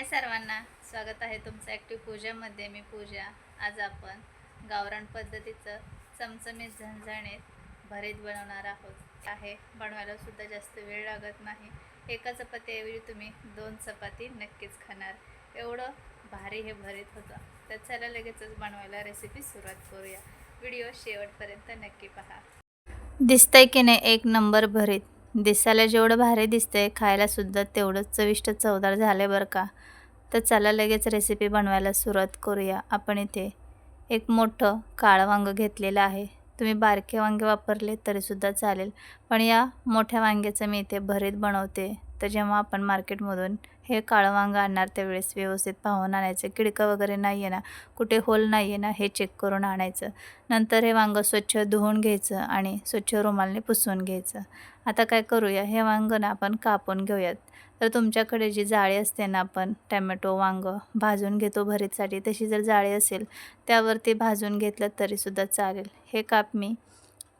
हाय सर्वांना. स्वागत आहे तुमचं ॲक्टिव्ह पूजामध्ये मी पूजा. आज आपण गावरान पद्धतीचं चमचमीत झणझणीत भरीत बनवणार आहोत. आहे. बनवायला सुद्धा जास्त वेळ लागत नाही. एका चपातीऐवजी तुम्ही दोन चपाती नक्कीच खाणार. एवढं भारी हे भरीत होतं. तर चला लगेचच बनवायला रेसिपी सुरुवात करूया. व्हिडिओ शेवटपर्यंत नक्की पहा. दिसतंय की नाही एक नंबर भरीत. दिसायला जेवढं भारी दिसतंय खायला सुद्धा तेवढंच चविष्ट चवदार झालं बरं का. तर चला लगेच रेसिपी बनवायला सुरुवात करूया आपण इथे. एक मोठं काळं वांगं घेतलेलं आहे. तुम्ही बारके वांगे वापरले तरीसुद्धा चालेल. पण या मोठ्या वांग्याचं मी इथे भरीत बनवते. तर जेव्हा आपण मार्केटमधून हे काळं वांगं आणणार त्यावेळेस व्यवस्थित पाहून आणायचं. किडकं वगैरे नाही आहे ना. कुठे होल नाही आहे ना हे चेक करून आणायचं. नंतर हे वांगं स्वच्छ धुवून घ्यायचं आणि स्वच्छ रुमालने पुसून घ्यायचं. आता काय करूया? हे वांगं ना आपण कापून घेऊयात. तर तुमच्याकडे जी जाळी असते ना आपण टॅमॅटो वांगं भाजून घेतो भरीतसाठी. तशी जर जाळी असेल त्यावरती भाजून घेतलं तरीसुद्धा चालेल. हे काप मी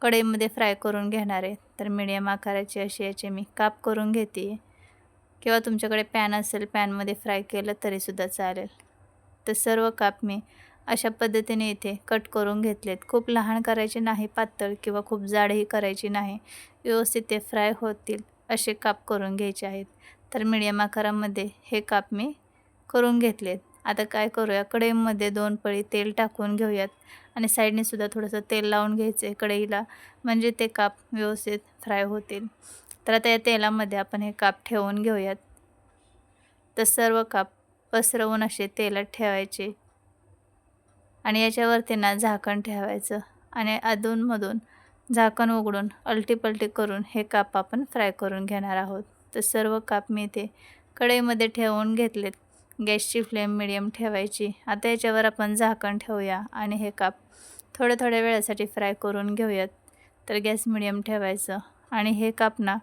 कढईमध्ये फ्राय करून घेणार आहे. तर मिडियम आकाराची अशी याचे मी काप करून घेते किंवा तुमच्याकडे पॅन असेल पॅनमध्ये फ्राय केलं तरीसुद्धा चालेल. तर सर्व काप मी अशा पद्धतीने इथे कट करून घेतलेत. खूप लहान करायचे नाही पातळ किंवा खूप जाडही करायची नाही. व्यवस्थित ते फ्राय होतील असे काप करून घ्यायचे आहेत. तर मिडियम आकारामध्ये हे काप मी करून घेतलेत. आता काय करूया कढईमध्ये दोन पळी तेल टाकून घेऊयात आणि साईडने सुद्धा थोडंसं तेल लावून घ्यायचं आहे कढईला. म्हणजे ते काप व्यवस्थित फ्राय होतील. तर आता या तेलामध्ये आपण हे काप ठेवून घेऊयात. तर सर्व काप पसरवून असे तेलात ठेवायचे. आणि याच्यावरती ना झाकण ठेवायचं. आणि अधूनमधून झाकण उघडून अलटीपलटी करून हे काप आपण फ्राय करून घेणार आहोत. तर सर्व काप मी इथे कढईमध्ये ठेवून घेतलेत. गॅसची फ्लेम मिडियम ठेवायची. आता याच्यावर आपण झाकण ठेवूया आणि हे काप थोड्या थोड्या वेळासाठी फ्राय करून घेऊयात. तर गॅस मिडियम ठेवायचं. आणि हे काप ना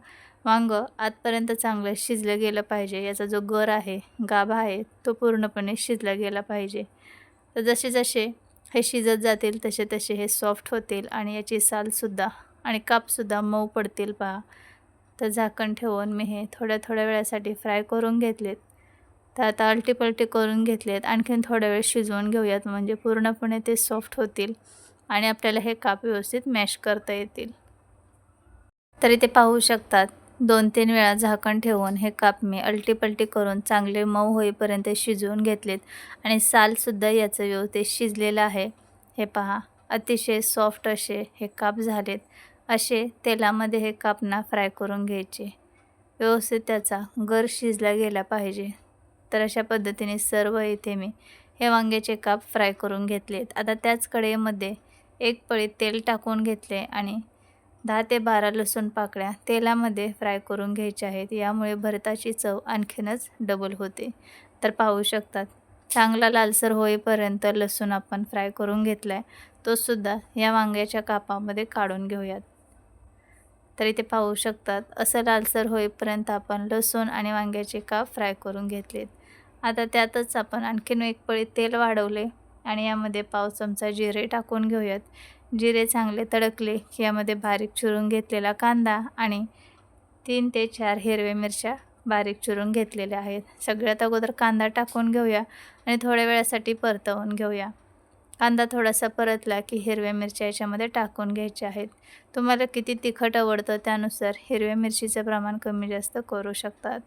आतपर्यंत चांगलं शिजलं गेलं पाहिजे. याचा जो गर आहे गाभा आहे तो पूर्णपणे शिजला गेला पाहिजे. तर जसे जसे हे शिजत जातील तसे तसे हे सॉफ्ट होतील आणि याची सालसुद्धा आणि कापसुद्धा मऊ पडतील पहा. तर झाकण ठेवून मी हे थोड्या थोड्या वेळासाठी फ्राय करून घेतलेत. तर आता अलटीपलटी करून घेतलेत. आणखीन थोड्या वेळ शिजवून घेऊयात. म्हणजे पूर्णपणे ते सॉफ्ट होतील आणि आपल्याला हे काप व्यवस्थित मॅश करता येतील. तरी ते पाहू शकतात. दोन तीन वेळा झाकण ठेवून हे काप मी अलटीपलटी करून चांगले मऊ होईपर्यंत शिजवून घेतलेत आणि सालसुद्धा याचं व्यवस्थित शिजलेलं आहे. हे पहा अतिशय सॉफ्ट असे हे काप झालेत. असे तेलामध्ये हे कापना फ्राय करून घ्यायचे. व्यवस्थित त्याचा गर शिजला गेला पाहिजे. तर अशा पद्धतीने सर्व इथे मी हे वांग्याचे काप फ्राय करून घेतलेत. आता त्याच कढईमध्ये एक पळी तेल टाकून घेतले आणि दहा ते बारा लसूण पाकळ्या तेलामध्ये फ्राय करून घ्यायच्या आहेत. यामुळे भरताची चव आणखीनच डबल होते. तर पाहू शकतात. चांगला लालसर होईपर्यंत लसूण आपण फ्राय करून घेतला आहे तोसुद्धा या वांग्याच्या कापामध्ये काढून घेऊयात. तर इथे पाहू शकतात असं लालसर होईपर्यंत आपण लसूण आणि वांग्याचे काप फ्राय करून घेतलेत. आता त्यातच आपण आणखीन एक पळी तेल वाढवले आणि यामध्ये पाव चमचा जिरे टाकून घेऊयात. जिरे चांगले तडकले की यामध्ये बारीक चिरून घेतलेला कांदा आणि तीन ते चार हिरव्या मिरच्या बारीक चिरून घेतलेल्या आहेत. सगळ्यात अगोदर कांदा टाकून घेऊया आणि थोड्या वेळासाठी परतवून घेऊया. कांदा थोडासा परतला की हिरव्या मिरच्या याच्यामध्ये टाकून घ्यायच्या आहेत. तुम्हाला किती तिखट आवडतं त्यानुसार हिरव्या मिरचीचं प्रमाण कमी जास्त करू शकतात.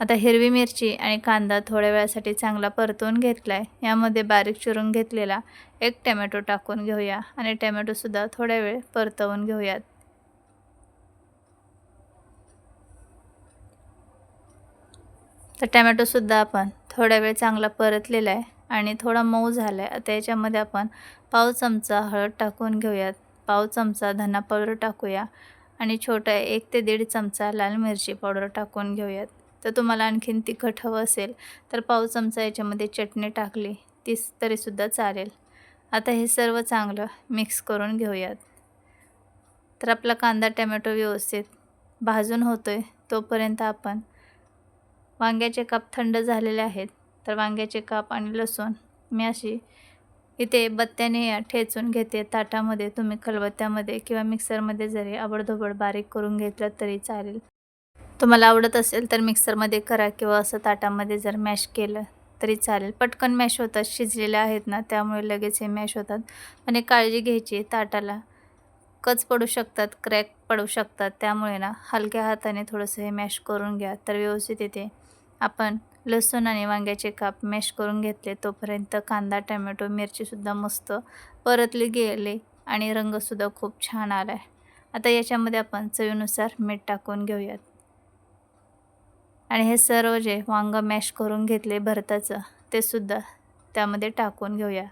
आता हिरवी मिरची आणि कांदा थोड्या वेळासाठी चांगला परतवून घेतला आहे यामध्ये बारीक चिरून घेतलेला एक टमॅटो टाकून घेऊया आणि टमॅटोसुद्धा थोड्या वेळ परतवून घेऊयात. तर टमॅटोसुद्धा आपण थोड्या वेळ चांगला परतलेला आहे आणि थोडा मऊ झाला आहे आता याच्यामध्ये आपण पाव चमचा हळद टाकून घेऊयात. पाव चमचा धना पावडर टाकूया आणि छोटा एक ते दीड चमचा लाल मिरची पावडर टाकून घेऊयात. तर तुम्हाला आणखीन तिखट हवं असेल तर पाव चमचा याच्यामध्ये चटणी टाकली तीच तरीसुद्धा चालेल. आता हे सर्व चांगलं मिक्स करून घेऊयात. तर आपला कांदा टमॅटो व्यवस्थित भाजून होतो आहे तोपर्यंत आपण वांग्याचे काप थंड झालेले आहेत तर वांग्याचे काप आणि लसूण मी अशी इथे बत्त्याने या ठेचून घेते. ताटामध्ये तुम्ही खलबत्त्यामध्ये किंवा मिक्सरमध्ये जरी आबडधोबड बारीक करून घेतलं तरी चालेल. तुम्हाला आवडत असेल तर मिक्सरमध्ये करा किंवा असं ताटामध्ये जर मॅश केलं तरी चालेल. पटकन मॅश होतात शिजलेल्या आहेत ना त्यामुळे लगेच हे मॅश होतात. पण एक काळजी घ्यायची ताटाला. कच पडू शकतात क्रॅक पडू शकतात त्यामुळे ना हलक्या हाताने थोडंसं हे मॅश करून घ्या. तर व्यवस्थित येते. आपण लसूण आणि वांग्याचे काप मॅश करून घेतले तोपर्यंत कांदा टमॅटो मिरचीसुद्धा मस्त परतली गेले आणि रंगसुद्धा खूप छान आला आहे आता याच्यामध्ये आपण चवीनुसार मीठ टाकून घेऊयात. आणि हे सर्व जे वांगं मॅश करून घेतले भरताचं ते सुद्धा त्यामध्ये टाकून घेऊया.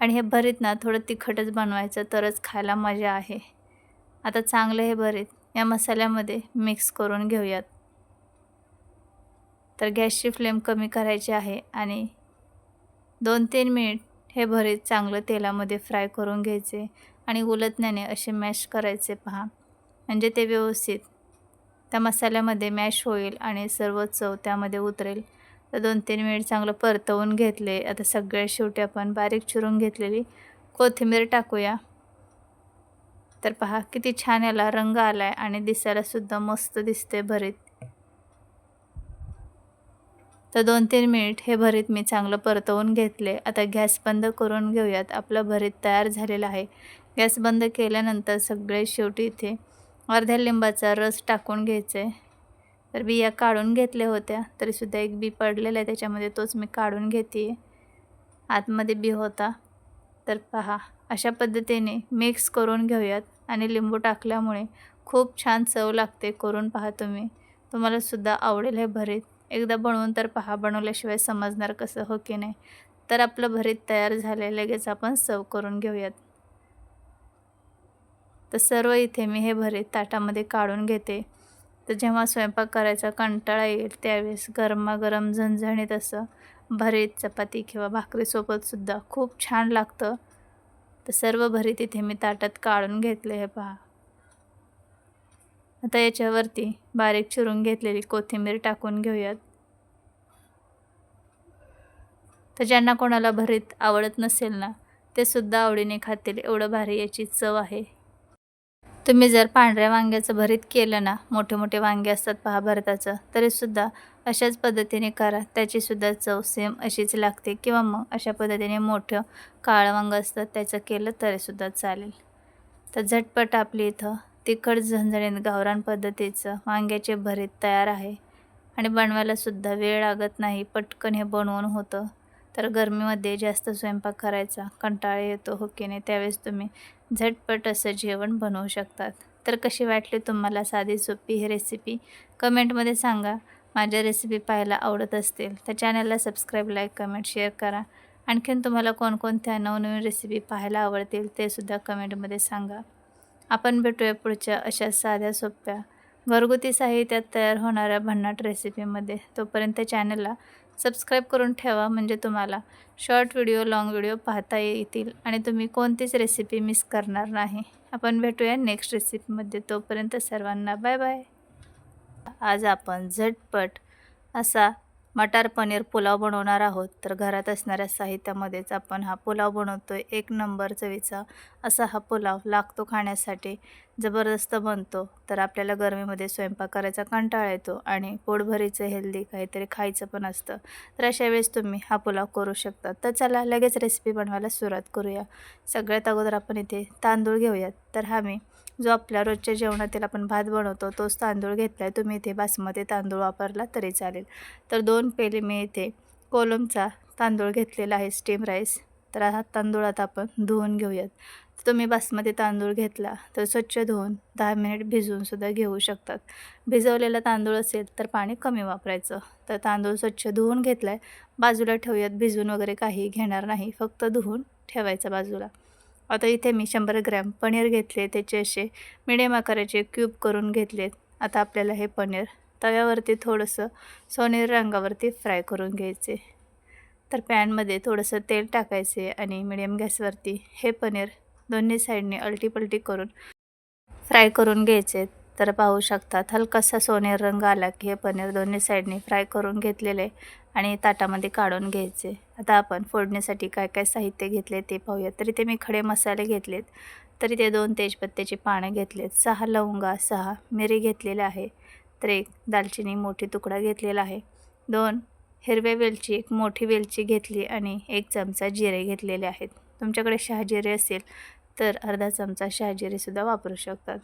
आणि हे भरीत ना थोडं तिखटच बनवायचं तरच खायला मजा आहे. आता चांगलं हे भरीत या मसाल्यामध्ये मिक्स करून घेऊयात. तर गॅसची फ्लेम कमी करायची आहे आणि दोन तीन मिनिट हे भरीत चांगलं तेलामध्ये फ्राय करून घ्यायचे आणि उलटण्याने असे मॅश करायचे पहा. म्हणजे ते व्यवस्थित त्या मसाल्यामध्ये मॅश होईल आणि सर्व चव त्यामध्ये उतरेल. तर दोन तीन मिनिट चांगलं परतवून घेतले. आता सगळ्या शेवटी आपण बारीक चिरून घेतलेली कोथिंबीर टाकूया. तर पहा किती छान याला रंग आला आहे आणि दिसायलासुद्धा मस्त दिसते भरीत. तर दोन तीन मिनिट हे भरीत मी चांगलं परतवून घेतले. आता गॅस बंद करून घेऊयात. आपलं भरीत तयार झालेलं आहे. गॅस बंद केल्यानंतर सगळे शेवटी इथे अर्ध्या लिंबाचा रस टाकून घ्यायचे. तर बिया काढून घेतल्या होत्या. तरीसुद्धा एक बी पडलेला आहे. त्याच्यामध्ये तोच मी काढून घेते. आतमध्ये बी होता. तर पहा अशा पद्धतीने मिक्स करून घेऊयात. आणि लिंबू टाकल्यामुळे खूप छान चव लागते करून पहा तुम्ही. तुम्हालासुद्धा आवडेल हे भरीत. एकदा बनवून तर पहा बनवल्याशिवाय समजणार कसं हो की नाही. तर आपलं भरीत तयार झाले लगेच आपण सर्व करून घेऊयात. तर सर्व इथे मी हे भरीत ताटामध्ये काढून घेते. तर जेव्हा स्वयंपाक करायचा कंटाळा येईल त्यावेळेस गरमागरम झणझणीत असं भरीत चपाती किंवा भाकरीसोबतसुद्धा खूप छान लागतं. तर सर्व भरीत इथे मी ताटात काढून घेतले हे पहा. आता याच्यावरती बारीक चिरून घेतलेली कोथिंबीर टाकून घेऊयात. तर ज्यांना कोणाला भरीत आवडत नसेल ना ते सुद्धा आवडीने खातील. एवढं भारी याची चव आहे. तुम्ही जर पांढऱ्या वांग्याचं भरीत केलं ना मोठे मोठे वांगे असतात पहा भरताचं तरीसुद्धा अशाच पद्धतीने करा. त्याचीसुद्धा चव सेम अशीच लागते. किंवा मग अशा पद्धतीने मोठं काळं वांग असतं त्याचं केलं तरीसुद्धा चालेल. तर झटपट आपली इथं तिखट झणझणीत गावरान पद्धतीचं वांग्याचे भरीत तयार आहे. आणि बनवायलासुद्धा वेळ लागत नाही पटकन हे बनवून होतं. तर गरमीमध्ये जास्त स्वयंपाक करायचा कंटाळा येतो हो की नाही? त्यावेळेस तुम्ही झटपट असं जेवण बनवू शकतात. तर कशी वाटली तुम्हाला साधी सोपी ही रेसिपी कमेंटमध्ये सांगा. माझ्या रेसिपी पाहायला आवडत असतील तर चॅनलला सबस्क्राईब लाईक कमेंट शेअर करा. आणखीन तुम्हाला कोणकोणत्या नवनवीन रेसिपी पाहायला आवडतील ते सुद्धा कमेंटमध्ये सांगा. आपण भेटूया पुढच्या अशा साध्या सोप्या घरगुती साहित्यात तयार होणाऱ्या भन्नाट रेसिपीमध्ये तोपर्यंत चॅनलला सबस्क्राईब करून ठेवा म्हणजे तुम्हाला शॉर्ट व्हिडिओ लाँग व्हिडिओ पाहता येतील आणि तुम्ही कोणतीच रेसिपी मिस करणार नाही. आपण भेटूया नेक्स्ट रेसिपीमध्ये. तोपर्यंत सर्वांना बाय बाय. आज आपण झटपट असा मटार पनीर पुलाव बनवणार आहोत. तर घरात असणाऱ्या साहित्यामध्येच आपण हा पुलाव बनवतो आहे एक नंबर चवीचा असा हा पुलाव लागतो खाण्यासाठी. जबरदस्त बनतो. तर आपल्याला गरमीमध्ये स्वयंपाक करायचा कंटाळा येतो आणि पोटभरीचं हेल्दी काहीतरी खायचं पण असतं. तर अशा वेळेस तुम्ही हा पुलाव करू शकता. तर चला लगेच रेसिपी बनवायला सुरुवात करूया. सगळ्यात अगोदर आपण इथे तांदूळ घेऊयात. तर हा मी जो आपल्या रोजच्या जेवणातील आपण भात बनवतो तोच तांदूळ घेतला आहे तुम्ही इथे बासमती तांदूळ वापरला तरी चालेल. तर दोन पेले मी इथे कोलमचा तांदूळ घेतलेला आहे स्टीम राईस तर हा तांदूळ आता आपण धुवून घेऊयात. तुम्ही बासमती तांदूळ घेतला तर स्वच्छ धुवून दहा मिनिट भिजवूनसुद्धा घेऊ शकतात. भिजवलेला तांदूळ असेल तर पाणी कमी वापरायचं. तर तांदूळ स्वच्छ धुवून घेतला आहे बाजूला ठेवूयात भिजून वगैरे काही घेणार नाही. फक्त धुवून ठेवायचं बाजूला. आता इथे मी शंभर ग्रॅम पनीर घेतले त्याचे असे मिडियम आकाराचे क्यूब करून घेतलेत आता आपल्याला हे पनीर तव्यावरती थोडंसं सोनेरी रंगावरती फ्राय करून घ्यायचे. तर पॅनमध्ये थोडंसं तेल टाकायचे आणि मिडियम गॅसवरती हे पनीर दोन्ही साईडने अलटीपलटी करून फ्राय करून घ्यायचे. तर पाहू शकतात. हलकासा सोनेर रंग आला की हे पनीर दोन्ही साईडने फ्राय करून घेतलेले आणि ताटामध्ये काढून घ्यायचे. आता आपण फोडण्यासाठी काय काय साहित्य घेतले ते पाहूया तरी ते मी खडे मसाले घेतलेत. तरी ते दोन तेजपत्त्याची पानं घेतलेत. सहा लवंगा सहा मिरी घेतलेले आहे. तर एक दालचिनी मोठी तुकडा घेतलेला आहे. दोन हिरव्या वेलची एक मोठी वेलची घेतली आणि एक चमचा जिरे घेतलेले आहेत. तुमच्याकडे शहाजिरे असेल तर अर्धा चमचा शहाजिरेसुद्धा वापरू शकतात.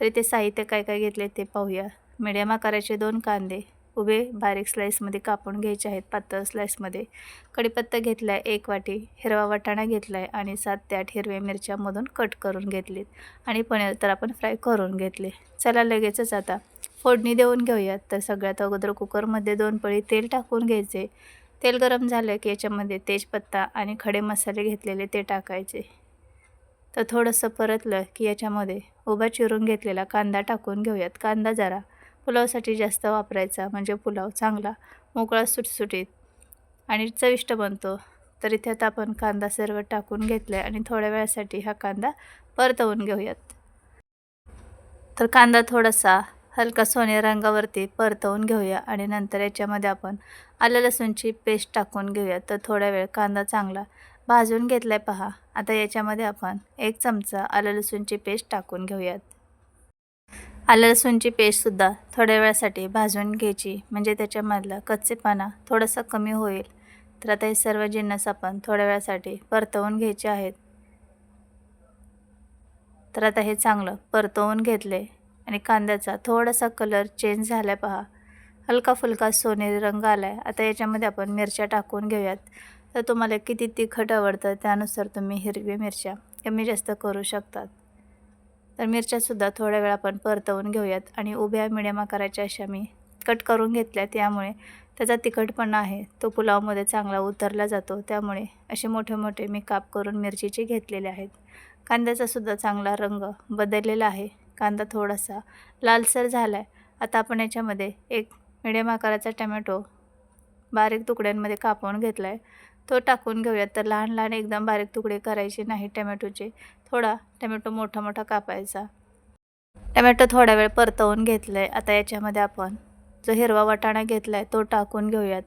तरी ते साहित्य काय काय घेतले ते पाहूया. मिडियम आकाराचे दोन कांदे उभे बारीक स्लाईसमध्ये कापून घ्यायचे आहेत पातळ स्लाईसमध्ये कढीपत्ता घेतला आहे एक वाटी हिरवा वाटाणा घेतला आहे आणि सात ते आठ हिरव्या मिरच्यामधून कट करून घेतलीत. आणि पनीर तर आपण फ्राय करून घेतले. चला लगेचच आता. फोडणी देऊन घेऊयात तर सगळ्यात अगोदर कुकरमध्ये दोन पळी तेल टाकून घ्यायचे. तेल गरम झालं की याच्यामध्ये तेजपत्ता आणि खडे मसाले घेतलेले ते टाकायचे. तर थोडंसं परतलं की याच्यामध्ये उभा चिरून घेतलेला कांदा टाकून घेऊयात. कांदा जरा पुलावसाठी जास्त वापरायचा म्हणजे पुलाव चांगला मोकळा सुटसुटीत आणि चविष्ट बनतो. तर इथे आता आपण कांदा सर्व टाकून घेतला आहे आणि थोड्या वेळासाठी हा कांदा परतवून घेऊयात. तर कांदा थोडासा हलका सोने रंगावरती परतवून घेऊया आणि नंतर याच्यामध्ये आपण आलं लसूणची पेस्ट टाकून घेऊया तर थोड्या वेळ कांदा चांगला भाजून घेतलं आहे पहा. आता याच्यामध्ये आपण एक चमचा आलं लसूणची पेस्ट टाकून घेऊयात. आलं लसूणची पेस्टसुद्धा थोड्या वेळासाठी भाजून घ्यायची. म्हणजे त्याच्यामधला कच्चेपणा थोडासा कमी होईल. तर आता हे सर्व जिन्नस आपण थोड्या वेळासाठी परतवून घ्यायचे आहेत. तर आता हे चांगलं परतवून घेतले आणि कांद्याचा थोडासा कलर चेंज झाला आहे पहा. हलका फुलका सोनेरी रंग आला आहे आता याच्यामध्ये आपण मिरच्या टाकून घेऊयात. तर तुम्हाला किती तिखट आवडतं त्यानुसार तुम्ही हिरवी मिरच्या कमी जास्त करू शकतात. तर मिरच्यासुद्धा थोड्या वेळ आपण परतवून घेऊयात आणि उभ्या मिडियम आकाराच्या अशा मी कट करून घेतल्या त्यामुळे त्याचा तिखटपणा आहे तो पुलावमध्ये चांगला उतरला जातो. त्यामुळे असे मोठे मोठे मी काप करून मिरचीचे घेतलेले आहेत. कांद्याचासुद्धा चांगला रंग बदललेला आहे. कांदा थोडासा लालसर झाला आहे आता आपण याच्यामध्ये एक मिडियम आकाराचा टमॅटो बारीक तुकड्यांमध्ये कापून घेतला आहे तो टाकून घेऊयात. तर लहान लहान एकदम बारीक तुकडे करायचे नाही टमॅटोचे. थोडा टमॅटो मोठा मोठा कापायचा. टमॅटो थोडा वेळ परतवून घेतलं आहे आता याच्यामध्ये आपण जो हिरवा वाटाणा घेतला आहे तो टाकून घेऊयात.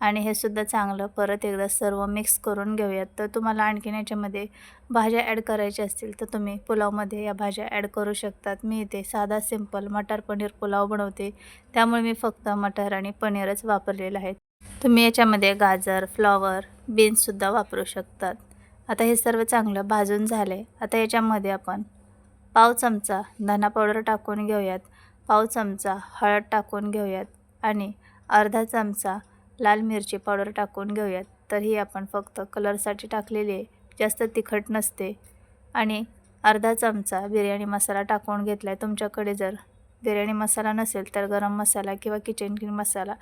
आणि हे सुद्धा चांगलं परत एकदा सर्व मिक्स करून घेऊयात. तर तुम्हाला आणखीन याच्यामध्ये भाज्या ॲड करायच्या असतील तर तुम्ही पुलावमध्ये या भाज्या ॲड करू शकतात. मी इथे साधा सिंपल मटर पनीर पुलाव बनवते. त्यामुळे मी फक्त मटर आणि पनीरच वापरलेलं आहे. तुम्ही याच्यामध्ये गाजर फ्लॉवर बीन्ससुद्धा वापरू शकतात. आता हे सर्व चांगलं भाजून झालं आहे आता याच्यामध्ये आपण पाव चमचा धना पावडर टाकून घेऊयात. पाव चमचा हळद टाकून घेऊयात आणि अर्धा चमचा लाल मिरची पावडर टाकून घेऊयात. तर ही आपण फक्त कलरसाठी टाकलेली आहे. जास्त तिखट नसते. आणि अर्धा चमचा बिर्याणी मसाला टाकून घेतला आहे तुमच्याकडे जर बिर्याणी मसाला नसेल तर गरम मसाला किंवा किचन किंग मसाला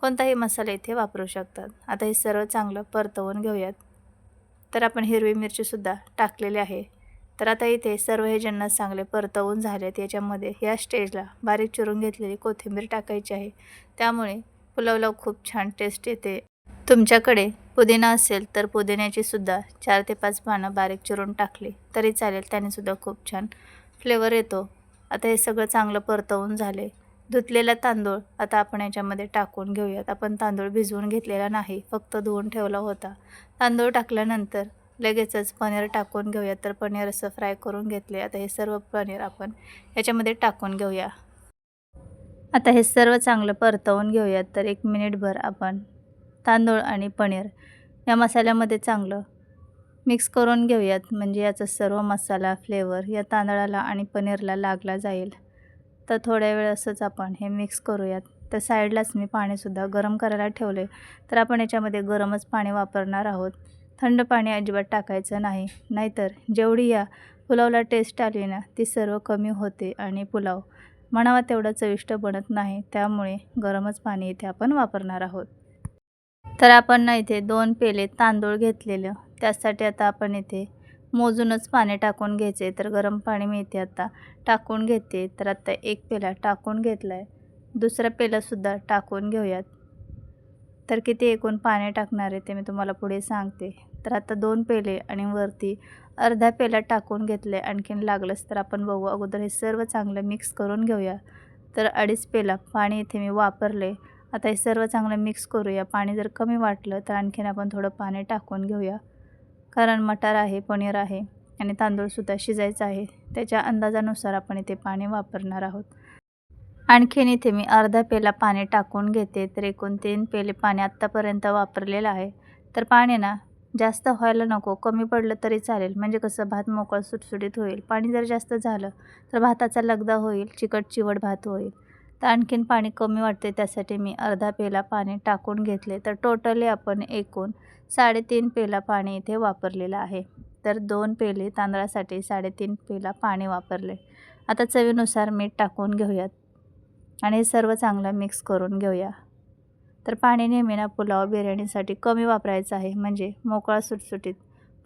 कोणताही मसाला इथे वापरू शकतात. आता हे सर्व चांगलं परतवून घेऊयात. तर आपण हिरवी मिरचीसुद्धा टाकलेली आहे. तर आता इथे सर्व हे जिन्नस चांगले परतवून झालेत याच्यामध्ये या स्टेजला बारीक चिरून घेतलेली कोथिंबीर टाकायची आहे. त्यामुळे पुलावला खूप छान टेस्ट येते. तुमच्याकडे पुदिना असेल तर पुदिन्याची सुद्धा चार ते पाच पानं बारीक चिरून टाकली तरी चालेल. त्यानेसुद्धा खूप छान फ्लेवर येतो. आता हे सगळं चांगलं परतवून झाले. धुतलेला तांदूळ आता आपण याच्यामध्ये टाकून घेऊयात. आपण तांदूळ भिजवून घेतलेला नाही फक्त धुवून ठेवला होता. तांदूळ टाकल्यानंतर लगेचच पनीर टाकून घेऊया तर पनीर असं फ्राय करून घेतले. आता हे सर्व पनीर आपण याच्यामध्ये टाकून घेऊया. आता हे सर्व चांगलं परतवून घेऊयात. तर एक मिनिटभर आपण तांदूळ आणि पनीर या मसाल्यामध्ये चांगलं मिक्स करून घेऊयात. म्हणजे याचा सर्व मसाला फ्लेवर या तांदळाला आणि पनीरला लागला जाईल. तर थोड्या वेळ असंच आपण हे मिक्स करूयात. तर साईडलाच मी पाणीसुद्धा गरम करायला ठेवले तर आपण याच्यामध्ये गरमच पाणी वापरणार आहोत. थंड पाणी अजिबात टाकायचं नाही. नाहीतर जेवढी या पुलावला टेस्ट आली ना ती सर्व कमी होते आणि पुलाव म्हणावा तेवढा चविष्ट बनत नाही. त्यामुळे गरमच पाणी इथे आपण वापरणार आहोत. तर आपण ना इथे दोन पेले तांदूळ घेतलेलं. त्यासाठी आता आपण इथे मोजूनच पाणी टाकून घ्यायचे. तर गरम पाणी मिळते आता. टाकून घेते. तर आता एक पेला टाकून घेतला आहे दुसरा पेलासुद्धा टाकून घेऊयात. तर किती एकूण पाणी टाकणार आहे ते मी तुम्हाला पुढे सांगते. तर आता दोन पेले आणि वरती अर्धा पेला टाकून घेतले. आणखीन लागलंच तर आपण बघू. अगोदर हे सर्व चांगलं मिक्स करून घेऊया. तर अडीच पेला पाणी इथे मी वापरले. आता हे सर्व चांगलं मिक्स करूया. पाणी जर कमी वाटलं तर आणखीन आपण थोडं पाणी टाकून घेऊया. कारण मटार आहे पनीर आहे आणि तांदूळसुद्धा शिजायचं आहे. त्याच्या अंदाजानुसार आपण इथे पाणी वापरणार आहोत. आणखीन इथे मी अर्धा पेला पाणी टाकून घेते तर एकूण तीन पेले पाणी आत्तापर्यंत वापरलेलं आहे. तर पाणी ना जास्त व्हायला नको कमी पडलं तरी चालेल. म्हणजे कसं भात मोकळं सुटसुटीत होईल. पाणी जर जास्त झालं तर भाताचा लगदा होईल चिकट चिवट भात होईल. तर आणखीन पाणी कमी वाटते त्यासाठी मी अर्धा पेला पाणी टाकून घेतले. तर टोटली आपण एकूण साडेतीन पेला पाणी इथे वापरलेलं आहे. तर दोन पेले तांदळासाठी साडेतीन पेला पाणी वापरले. आता चवीनुसार मीठ टाकून घेऊयात. आणि हे सर्व चांगलं मिक्स करून घेऊया. तर पाणी नेहमी ना पुलाव बिर्याणीसाठी कमी वापरायचं आहे. म्हणजे मोकळा सुटसुटीत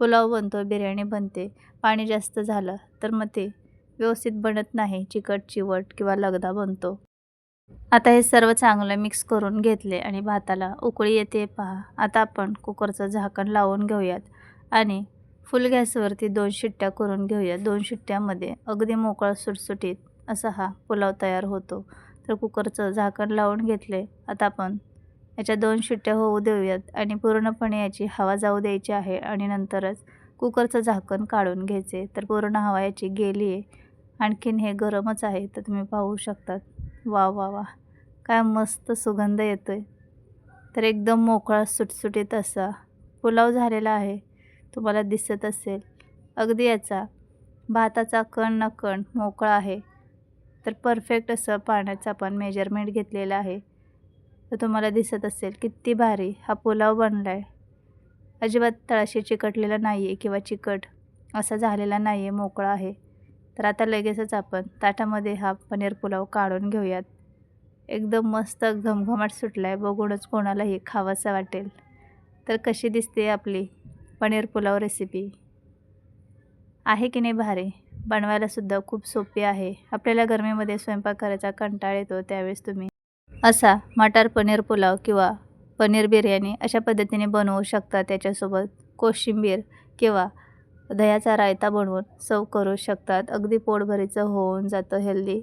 पुलाव बनतो बिर्याणी बनते पाणी जास्त झालं तर मग ते व्यवस्थित बनत नाही चिकट चिवट किंवा लगदा बनतो. आता हे सर्व चांगलं मिक्स करून घेतले आणि भाताला उकळी येते पहा. आता आपण कुकरचं झाकण लावून घेऊयात आणि फुल गॅसवरती दोन शिट्ट्या करून घेऊयात. दोन शिट्ट्यामध्ये अगदी मोकळा सुटसुटीत असा हा पुलाव तयार होतो. तर कुकरचं झाकण लावून घेतले. आता आपण याच्या दोन शिट्ट्या होऊ देऊयात आणि पूर्णपणे याची हवा जाऊ द्यायची आहे आणि नंतरच कुकरचं झाकण काढून घ्यायचे. तर पूर्ण हवा याची गेली आहे. आणखीन हे गरमच आहे तर तुम्ही पाहू शकतात. वा वा वा. काय मस्त सुगंध येतो आहे तर एकदम मोकळा सुटसुटीत असा पुलाव झालेला आहे. तुम्हाला दिसत असेल. अगदी याचा भाताचा कण न कण मोकळा आहे. तर परफेक्ट असं पाण्याचं आपण मेजरमेंट घेतलेलं आहे. तर तुम्हाला दिसत असेल किती भारी हा पुलाव बनला आहे अजिबात तळाशी चिकटलेला नाही आहे किंवा चिकट असा झालेला नाही आहे मोकळा आहे. तर आता लगेचच आपण ताटामध्ये हा पनीर पुलाव काढून घेऊयात. एकदम मस्त घमघमाट सुटला आहे बघूनच कोणालाही खावासा वाटेल. तर कशी दिसते आपली पनीर पुलाव रेसिपी आहे की नाही भारी? बनवायलासुद्धा खूप सोपी आहे. आपल्याला गरमीमध्ये स्वयंपाक करायचा कंटाळ येतो त्यावेळेस तुम्ही. असा मटार पनीर पुलाव किंवा पनीर बिर्याणी अशा पद्धतीने बनवू शकता त्याच्यासोबत. कोशिंबीर किंवा दह्याचा रायता बनवून सर्व करू शकतात. अगदी पोटभरीचं होऊन जातं हेल्दी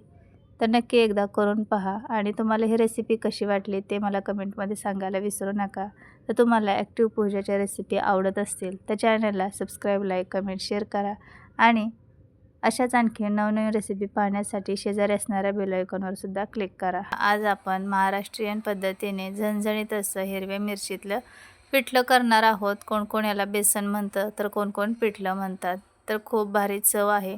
तर नक्की एकदा करून पहा. आणि तुम्हाला ही रेसिपी कशी वाटली ते मला कमेंटमध्ये सांगायला विसरू नका. तर तुम्हाला ॲक्टिव्ह पूजाच्या रेसिपी आवडत असतील तर चॅनलला सबस्क्राईब लाईक कमेंट शेअर करा. आणि अशाच आणखी नवनवीन रेसिपी पाहण्यासाठी शेजारी असणाऱ्या बेलायकॉनवर सुद्धा क्लिक करा. आज आपण महाराष्ट्रीयन पद्धतीने झणझणीत असं हिरव्या मिरचीतलं पिठलं करणार आहोत. कोण कोण याला बेसन म्हणतं तर कोण कोण पिठलं म्हणतात. तर खूप भारी चव आहे.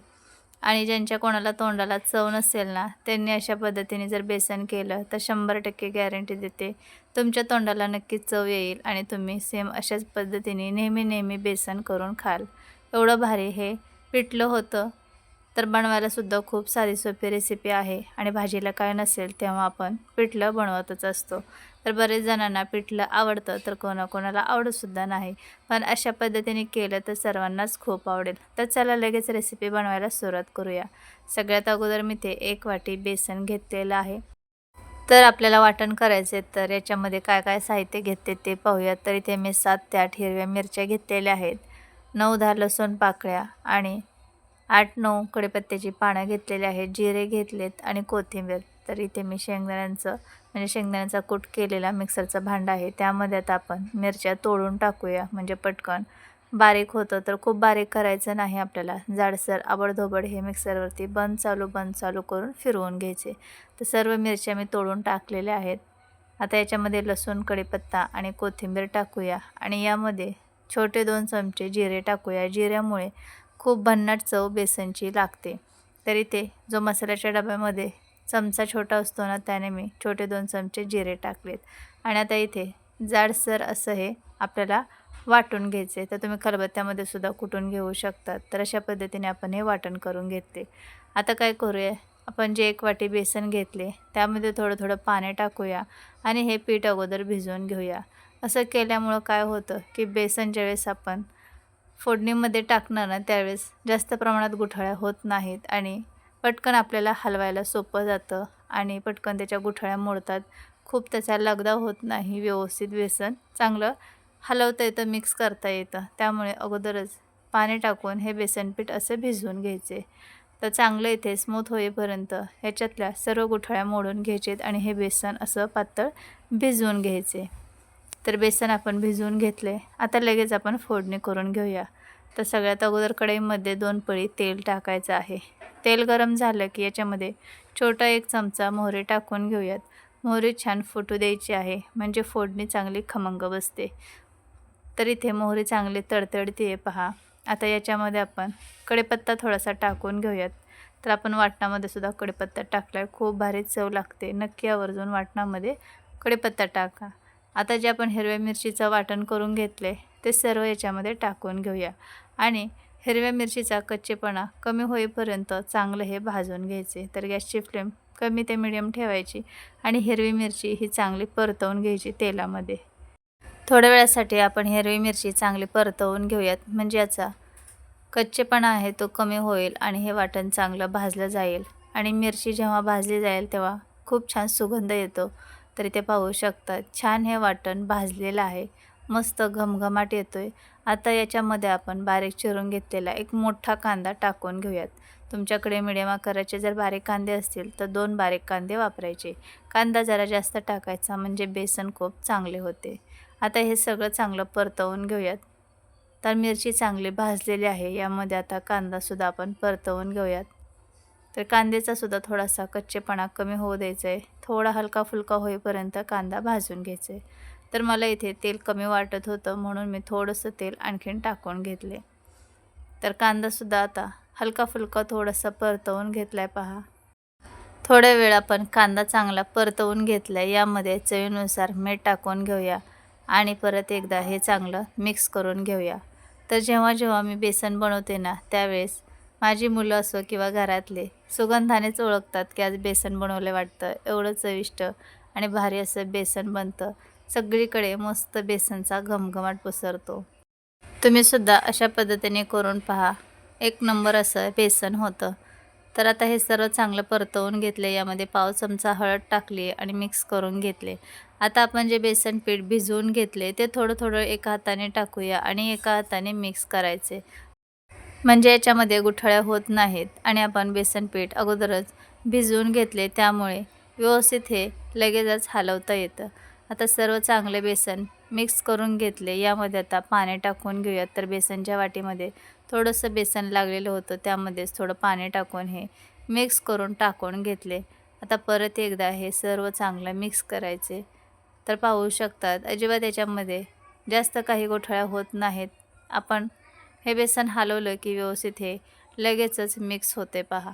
आणि ज्यांच्या कोणाला तोंडाला चव नसेल ना त्यांनी अशा पद्धतीने जर बेसन केलं तर शंभर टक्के गॅरंटी देते. तुमच्या तोंडाला नक्की चव येईल आणि तुम्ही सेम अशाच पद्धतीने नेहमी नेहमी बेसन करून खाल. एवढं भारी हे. पिठलं होतं तर बनवायलासुद्धा खूप साधी सोपी रेसिपी आहे. आणि भाजीला काय नसेल तेव्हा आपण पिठलं बनवतच असतो. तर बरेच जणांना पिठलं आवडतं तर कोणाकोणाला आवडतसुद्धा नाही. पण अशा पद्धतीने केलं तर सर्वांनाच खूप आवडेल. तर चला लगेच रेसिपी बनवायला सुरुवात करूया. सगळ्यात अगोदर मी ते एक वाटी बेसन घेतलेलं आहे. तर आपल्याला वाटण करायचे तर याच्यामध्ये काय काय साहित्य घेते ते पाहूयात. तर इथे मी सात ते आठ हिरव्या मिरच्या घेतलेल्या आहेत. नऊ दहा लसूण पाकळ्या आणि आठ नऊ कढीपत्त्याची पानं घेतलेली आहेत जिरे घेतलेत आणि कोथिंबीर. तर इथे मी शेंगदाण्यांचं म्हणजे शेंगदाण्याचा कूट केलेला मिक्सरचा भांडा आहे. त्यामध्ये आता आपण मिरच्या तोडून टाकूया म्हणजे पटकन. बारीक होतं तर खूप बारीक करायचं नाही आपल्याला. जाडसर आबडधोबड हे मिक्सरवरती बंद चालू बंद चालू करून फिरवून घ्यायचे. तर सर्व मिरच्या मी तोडून टाकलेल्या आहेत. आता याच्यामध्ये लसूण कढीपत्ता आणि कोथिंबीर टाकूया. आणि यामध्ये छोटे दोन चमचे जिरे टाकूया. जिऱ्यामुळे खूप भन्नाट चव बेसनची लागते. तर इथे जो मसाल्याच्या डब्यामध्ये चमचा छोटा असतो ना त्याने मी छोटे दोन चमचे जिरे टाकलेत. आणि आता इथे जाडसर असं हे आपल्याला वाटून घ्यायचे तर तुम्ही खलबत्त्यामध्ये सुद्धा कुटून घेऊ शकतात तर अशा पद्धतीने आपण हे वाटण करून घेतले. आता काय करूया? आपण जे एक वाटी बेसन घेतले त्यामध्ये थोडं थोडं पाणी टाकूया आणि हे पीठ अगोदर भिजवून घेऊया. असं केल्यामुळं काय होतं की बेसन ज्यावेळेस आपण फोडणीमध्ये टाकणार ना त्यावेळेस जास्त प्रमाणात गुठळ्या होत नाहीत आणि पटकन आपल्याला हलवायला सोपं जातं आणि पटकन त्याच्या गुठळ्या मोडतात. खूप त्याचा लगदा होत नाही व्यवस्थित बेसन. चांगलं हलवता येतं मिक्स करता येतं. त्यामुळे अगोदरच पाणी टाकून हे बेसनपीठ असं भिजवून घ्यायचे. तर चांगलं इथे स्मूथ होईपर्यंत ह्याच्यातल्या सर्व गुठळ्या मोडून घ्यायचेत आणि हे बेसन असं पातळ भिजवून घ्यायचे. तर बेसन आपण भिजवून घेतले. आता लगेच आपण फोडणी करून घेऊया. तर सगळ्यात अगोदर कढईमध्ये दोन पळी तेल टाकायचं आहे. तेल गरम झालं की याच्यामध्ये छोटा एक चमचा मोहरी टाकून घेऊयात. मोहरी छान फुटू द्यायची आहे. म्हणजे फोडणी चांगली खमंग बसते. तर इथे मोहरी चांगली तडतडते आहे पहा. आता याच्यामध्ये आपण कडेपत्ता थोडासा टाकून घेऊयात. तर आपण वाटणामध्ये सुद्धा कडेपत्ता टाकला खूप भारी चव लागते. नक्की आवर्जून वाटणामध्ये कडेपत्ता टाका. आता जे आपण हिरव्या मिरचीचं वाटण करून घेतले ते सर्व याच्यामध्ये टाकून घेऊया. आणि हिरव्या मिरचीचा कच्चेपणा कमी होईपर्यंत चांगलं हे भाजून घ्यायचे. तर गॅसची फ्लेम कमी ते मिडियम ठेवायची आणि हिरवी मिरची ही चांगली परतवून घ्यायची तेलामध्ये. थोड्या वेळासाठी आपण हिरवी मिरची चांगली परतवून घेऊयात. म्हणजे याचा कच्चेपणा आहे तो कमी होईल आणि हे वाटण चांगलं भाजलं जाईल. आणि मिरची जेव्हा भाजली जाईल तेव्हा खूप छान सुगंध येतो. तरी ते पाहू शकतात. छान हे वाटण भाजलेलं आहे. मस्त घमघमाट येतो आहे आता याच्यामध्ये आपण बारीक चिरून घेतलेला एक मोठा कांदा टाकून घेऊयात. तुमच्याकडे मिडियम आकाराचे जर बारीक कांदे असतील तर दोन बारीक कांदे वापरायचे. कांदा जरा जास्त टाकायचा म्हणजे बेसन खूप चांगले होते. आता हे सगळं चांगलं परतवून घेऊयात. तर मिरची चांगली भाजलेली आहे. यामध्ये आता कांदासुद्धा आपण परतवून घेऊयात. तर कांद्याचा सुद्धा थोडासा कच्चेपणा कमी होऊ द्यायचा आहे थोडा हलका फुलका होईपर्यंत कांदा भाजून घ्यायचा आहे तर मला इथे तेल कमी वाटत होतं म्हणून मी थोडंसं तेल आणखीन टाकून घेतले. तर कांदासुद्धा आता हलका फुलका थोडासा परतवून घेतला आहे पहा. थोड्या वेळ आपण कांदा चांगला परतवून घेतला आहे यामध्ये चवीनुसार मीठ टाकून घेऊया आणि परत एकदा हे चांगलं मिक्स करून घेऊया. तर जेव्हा जेव्हा मी बेसन बनवते ना त्यावेळेस माझी मुलं असो किंवा घरातले सुगंधानेच ओळखतात की आज बेसन बनवलं वाटतं. एवढं चविष्ट आणि भारी असं बेसन बनतं. सगळीकडे मस्त बेसनचा घमघमाट पसरतो. तुम्हीसुद्धा अशा पद्धतीने करून पहा. एक नंबर असं बेसन होतं. तर आता हे सर्व चांगलं परतवून घेतले यामध्ये पाव चमचा हळद टाकली आणि मिक्स करून घेतले. आता आपण जे बेसन पीठ भिजवून घेतले ते थोडं थोडं एका हाताने टाकूया आणि एका हाताने मिक्स करायचे. म्हणजे याच्यामध्ये गुठळ्या होत नाहीत आणि आपण बेसन पीठ अगोदरच भिजवून घेतले त्यामुळे व्यवस्थित हे लगेचच हलवता येतं. आता सर्व चांगले बेसन मिक्स करून घेतले. यामध्ये आता पाणी टाकून घेऊयात. तर बेसनच्या वाटीमध्ये थोडंसं बेसन लागलेलं होतं. त्यामध्येच थोडं पाणी टाकून हे मिक्स करून टाकून घेतले. आता परत एकदा हे सर्व चांगलं मिक्स करायचे. तर पाहू शकतात अजिबात याच्यामध्ये जास्त काही गोठळ्या होत नाहीत. आपण हे बेसन हलवलं की व्यवस्थित हे लगेचच मिक्स होते पहा.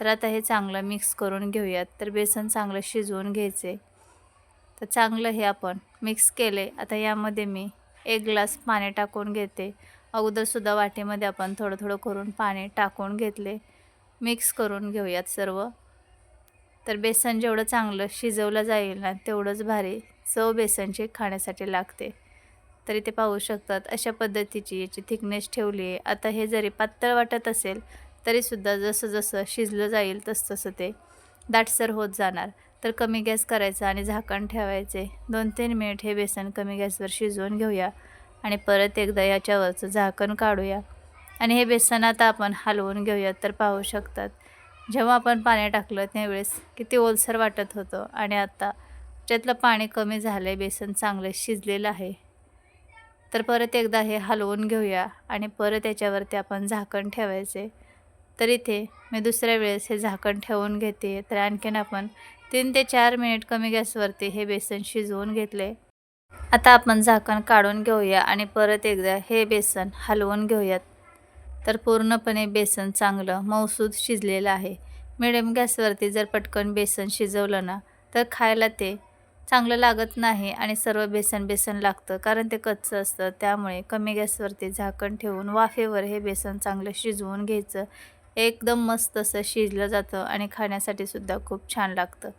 तर आता हे चांगलं मिक्स करून घेऊयात. तर बेसन चांगलं शिजवून घ्यायचे. तर चांगलं हे आपण मिक्स केले. आता यामध्ये मी एक ग्लास पाणी टाकून घेते. अगोदरसुद्धा वाटीमध्ये आपण थोडं थोडं करून पाणी टाकून घेतले. मिक्स करून घेऊयात सर्व. तर बेसन जेवढं चांगलं शिजवलं जाईल ना तेवढंच भारी चव बेसनची खाण्यासाठी लागते. तरी ते पाहू शकतात. अशा पद्धतीची याची थिकनेस ठेवली आहे. आता हे जरी पातळ वाटत असेल तरीसुद्धा जसं जसं शिजलं जाईल तसं तसं ते दाटसर होत जाणार. तर कमी गॅस करायचा आणि झाकण ठेवायचे. दोन तीन मिनिट हे बेसन कमी गॅसवर शिजवून घेऊया आणि परत एकदा याच्यावरचं झाकण काढूया. आणि हे बेसन आता आपण हलवून घेऊया तर पाहू शकतात. जेव्हा आपण पाणी टाकलं त्यावेळेस किती ओलसर वाटत होतं आणि आता त्यातलं पाणी कमी झालं आहे बेसन चांगलं शिजलेलं आहे. तर परत एकदा हे हलवून घेऊया आणि परत याच्यावरती आपण झाकण ठेवायचे. तर इथे मी दुसऱ्या वेळेस हे झाकण ठेवून घेते. तर आणखीन आपण तीन ते चार मिनिट कमी गॅसवरती हे बेसन शिजवून घेतले. आता आपण झाकण काढून घेऊया आणि परत एकदा हे बेसन हलवून घेऊयात. तर पूर्णपणे बेसन चांगलं मऊसूद शिजलेलं आहे. मिडियम गॅसवरती जर पटकन बेसन शिजवलं ना तर खायला ते चांगलं लागत नाही आणि सर्व बेसन बेसन लागतं कारण ते कच्चं असतं. त्यामुळे कमी गॅसवरती झाकण ठेवून वाफेवर हे बेसन चांगलं शिजवून घ्यायचं. एकदम मस्त असं शिजलं जातं आणि खाण्यासाठी सुद्धा खूप छान लागतं.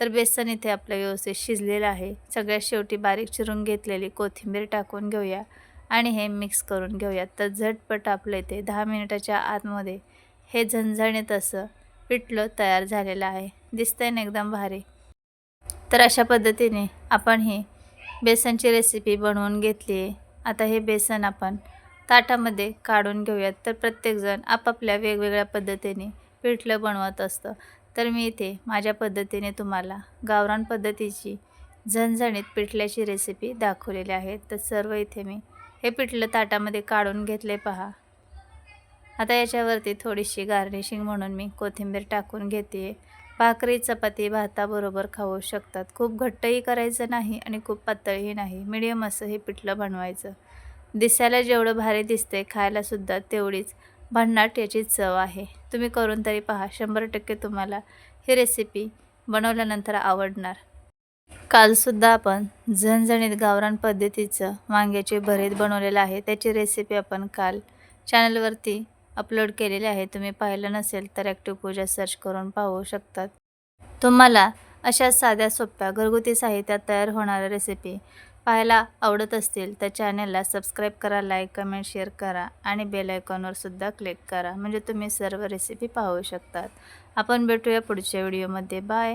तर बेसन इथे आपलं व्यवस्थित शिजलेलं आहे. सगळ्यात शेवटी बारीक चिरून घेतलेली कोथिंबीर टाकून घेऊया आणि हे मिक्स करून घेऊया. तर झटपट आपलं इथे दहा मिनिटाच्या आतमध्ये हे झणझणीत असं पिठलं तयार झालेलं आहे. दिसतंय ना एकदम भारी? तर अशा पद्धतीने आपण ही बेसनची रेसिपी बनवून घेतली आहे. आता हे बेसन आपण ताटामध्ये काढून घेऊयात. तर प्रत्येकजण आपापल्या वेगवेगळ्या पद्धतीने पिठलं बनवत असतं. तर मी इथे माझ्या पद्धतीने तुम्हाला गावरान पद्धतीची झणझणीत पिठल्याची रेसिपी दाखवलेली आहे. तर सर्व इथे मी हे पिठलं ताटामध्ये काढून घेतले पहा. आता याच्यावरती थोडीशी गार्निशिंग म्हणून मी कोथिंबीर टाकून घेते. भाकरी चपाती भाताबरोबर खाऊ शकतात. खूप घट्टही करायचं नाही आणि खूप पातळही नाही. मिडियम असं हे पिठलं बनवायचं. दिसायला जेवढं भारी दिसते खायलासुद्धा तेवढीच भन्नाट याची चव आहे. तुम्ही करून तरी पहा. शंभर टक्के तुम्हाला ही रेसिपी बनवल्यानंतर आवडणार. कालसुद्धा आपण झणझणीत गावरान पद्धतीचं वांग्याचे भरीत बनवलेलं आहे. त्याची रेसिपी आपण काल चॅनलवरती अपलोड केलेले आहे तुम्ही पाहिलं नसेल तर ॲक्टिव्ह पूजा सर्च करून पाहू शकतात. तुम्हाला अशा साध्या सोप्या घरगुती साहित्यात तयार होणाऱ्या रेसिपी पाहायला आवडत असतील तर चॅनलला सबस्क्राईब करा लाईक कमेंट शेअर करा आणि बेल आयकॉनवर सुद्धा क्लिक करा. म्हणजे तुम्ही सर्व रेसिपी पाहू शकतात. आपण भेटूया पुढच्या व्हिडिओमध्ये बाय